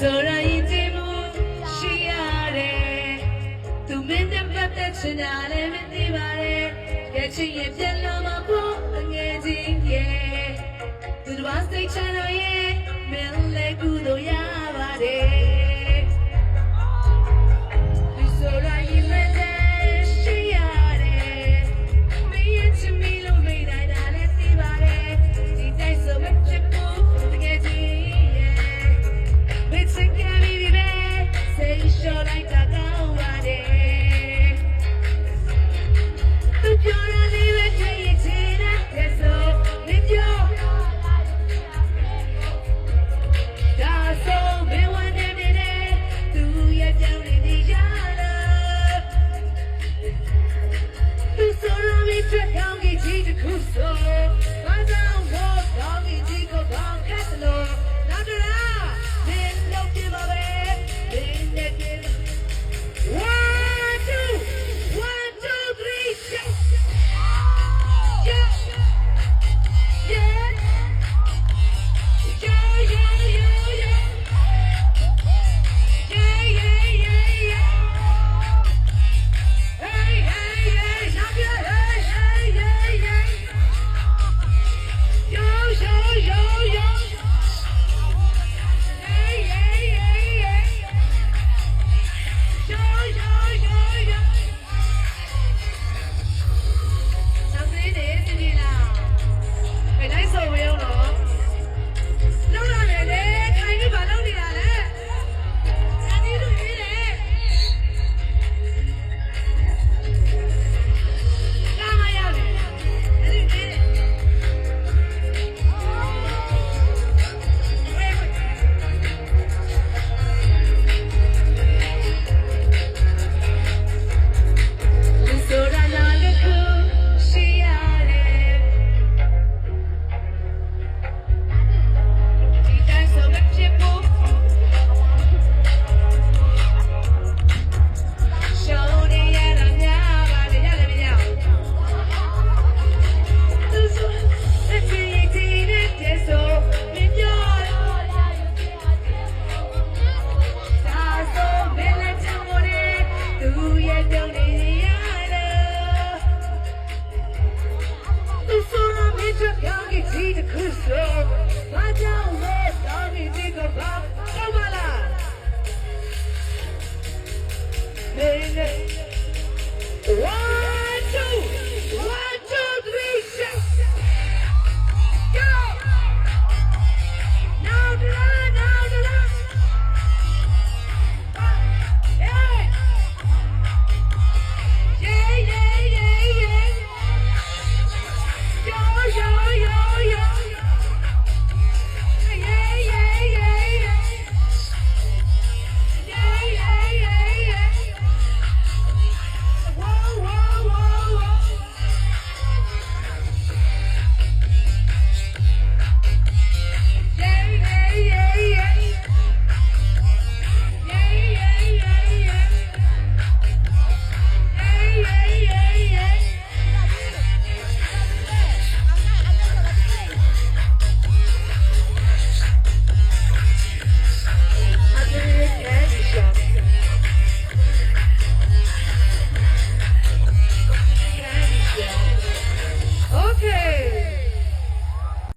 ဆိုရရင်ဒီမူရှိရတယ်သူမင်းနဲ့ပတ်သက်ချင်တာလည်းမသိပါနဲ့ရဲ့ချင်ရဲ့ပြက်လို့မဖို့ငယ်ချင်းရဲ့သူတို့စိတ်ချလို့ရဲ့မင်းလည်းကူတော့ရပါတယ်